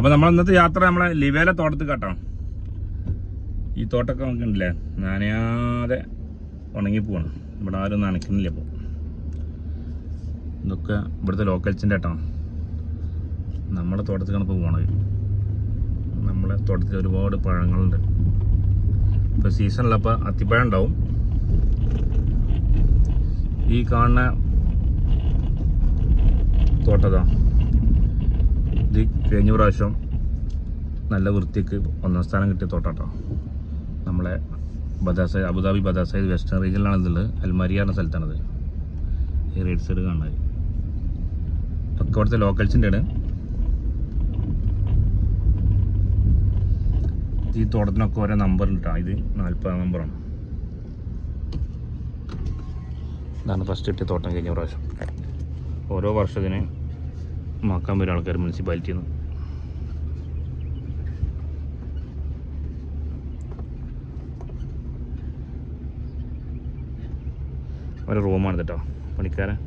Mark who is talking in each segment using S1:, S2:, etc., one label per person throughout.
S1: അപ്പോൾ നമ്മൾ ഇന്നത്തെ യാത്ര നമ്മളെ ലിവേല തോട്ടത്തിൽ കാട്ടാം. ഈ തോട്ടമൊക്കെ നമുക്കുണ്ടല്ലേ നനയാതെ ഉണങ്ങി പോവാണ്. ഇവിടെ ആരും നനയ്ക്കുന്നില്ല ഇപ്പോൾ ഇതൊക്കെ ഇവിടുത്തെ ലോക്കൽസിന്റെ കേട്ടോ. നമ്മുടെ തോട്ടത്തിലാണ് ഇപ്പോൾ പോണത്. നമ്മളെ തോട്ടത്തിൽ ഒരുപാട് പഴങ്ങളുണ്ട്. ഇപ്പോൾ സീസണിലപ്പോൾ അത്തിപ്പഴം ഉണ്ടാവും. ഈ കാണുന്ന തോട്ടതാ ഇത് കഴിഞ്ഞ പ്രാവശ്യം നല്ല വൃത്തിക്ക് ഒന്നാം സ്ഥാനം കിട്ടിയ തോട്ടാട്ടോ. നമ്മളെ ബദാസ അബുദാബി ബദാസ വെസ്റ്റേൺ റീജിയനിലാണ് ഇതുള്ളത് അൽമാരി എന്ന സ്ഥലത്താണത്. ഈ റൈഡ് സൈഡ് കാണുന്നത്. ഒക്കെ അവിടുത്തെ ലോക്കൽസിന്റെ ആണ് ഈ തോട്ടത്തിനൊക്കെ ഓരോ നമ്പർ ഉണ്ട് ഇത് നാൽപ്പതാം നമ്പറാണ് ഇതാണ് ഫസ്റ്റ് കിട്ടിയ തോട്ടം കഴിഞ്ഞ പ്രാവശ്യം. ഓരോ വർഷത്തിന് മാക്കാൻ വരും ആൾക്കാർ മുനിസിപ്പാലിറ്റിയിൽ നിന്ന് ഒരു റൂമാണ് കേട്ടോ പണിക്കാരൻ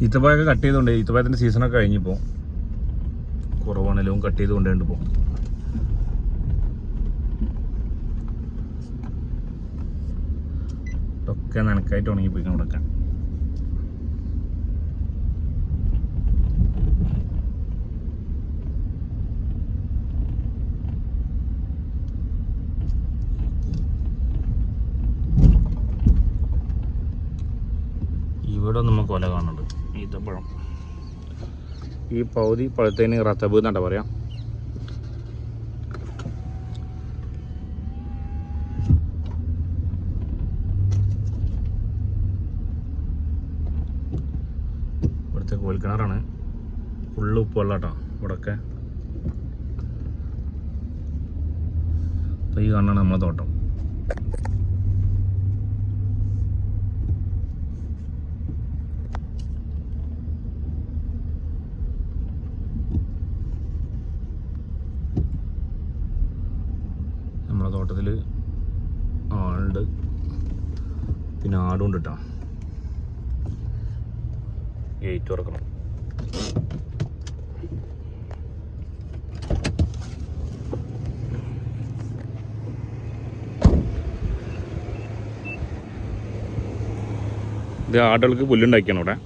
S1: ഈത്തപ്പായൊക്കെ കട്ട് ചെയ്തുകൊണ്ട് സീസൺ സീസണൊക്കെ കഴിഞ്ഞിപ്പോൾ കുറവാണെങ്കിലും കട്ട് ചെയ്ത് കൊണ്ടുണ്ട് പോകും ഇതൊക്കെ നനക്കായിട്ട് ഉണങ്ങിപ്പോയി ഇവിടെയൊക്കെ ഇവിടെ നമുക്ക് കൊല കാണുന്നുണ്ട്. ഈത്തപ്പഴം. ഈ പൗതി പഴുത്തതിന് റത്തബ് എന്നാണ് പറയാ ഇവിടുത്തെ കോൽക്കിണറാണ് ഫുള്ള് ഉപ്പുള്ള കേട്ടോ ഇവിടൊക്കെ. ഈ കാണാണ് നമ്മളെ തോട്ടം. നമ്മളെ തോട്ടത്തിൽ ആളുണ്ട്. പിന്നെ ആടും ഉണ്ട് കേട്ടോ ഗേറ്റ് തുറക്കണം. ഇത് ആടുകൾക്ക് പുല്ലുണ്ടാക്കിയാണ് ഇവിടെ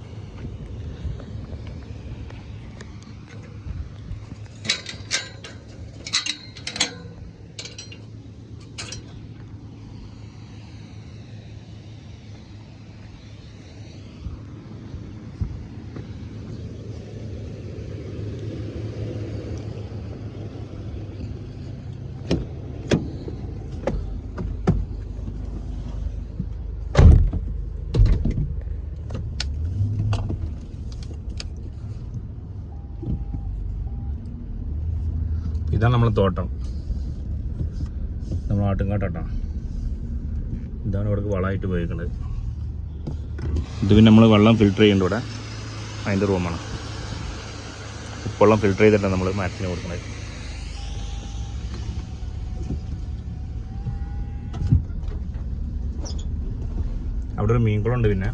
S1: ഇതാണ് നമ്മളെ തോട്ടം. നമ്മൾ ആട്ടുംകാട്ടാട്ടോ. ഇതാണ് ഇവിടെ വളമായിട്ട് ഉപയോഗിക്കുന്നത് ഇത് പിന്നെ നമ്മൾ വെള്ളം ഫിൽറ്റർ ചെയ്യുന്നുണ്ട് ഇവിടെ. അതിന്റെ റൂമാണ് ഉപ്പുവെള്ളം ഫിൽറ്റർ ചെയ്തിട്ടാണ് നമ്മൾ മാറ്റിന് കൊടുക്കുന്നത് അവിടെ ഒരു മീൻകുളമുണ്ട് പിന്നെ.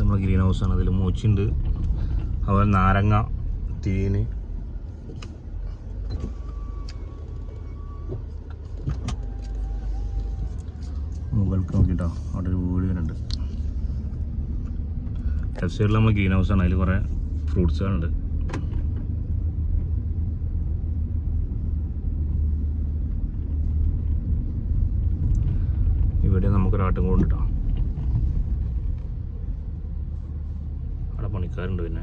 S1: നമ്മളെ ഗ്രീൻ ആണ്. അതിൽ മൂച്ചുണ്ട്. അതുപോലെ നാരങ്ങ തീന് മുകൾക്ക് നോക്കിട്ടോ അവിടെ ഒരു വീട് വരുന്നുണ്ട്. ലെഫ്റ്റ് സൈഡിൽ നമ്മൾ ഗ്രീൻ ആണ്. അതിൽ കുറേ ഫ്രൂട്ട്സുകളുണ്ട് ഇവിടെ നമുക്കൊരാട്ടും കൊണ്ടിട്ടോ അവിടെ പണിക്കാരുണ്ട് പിന്നെ.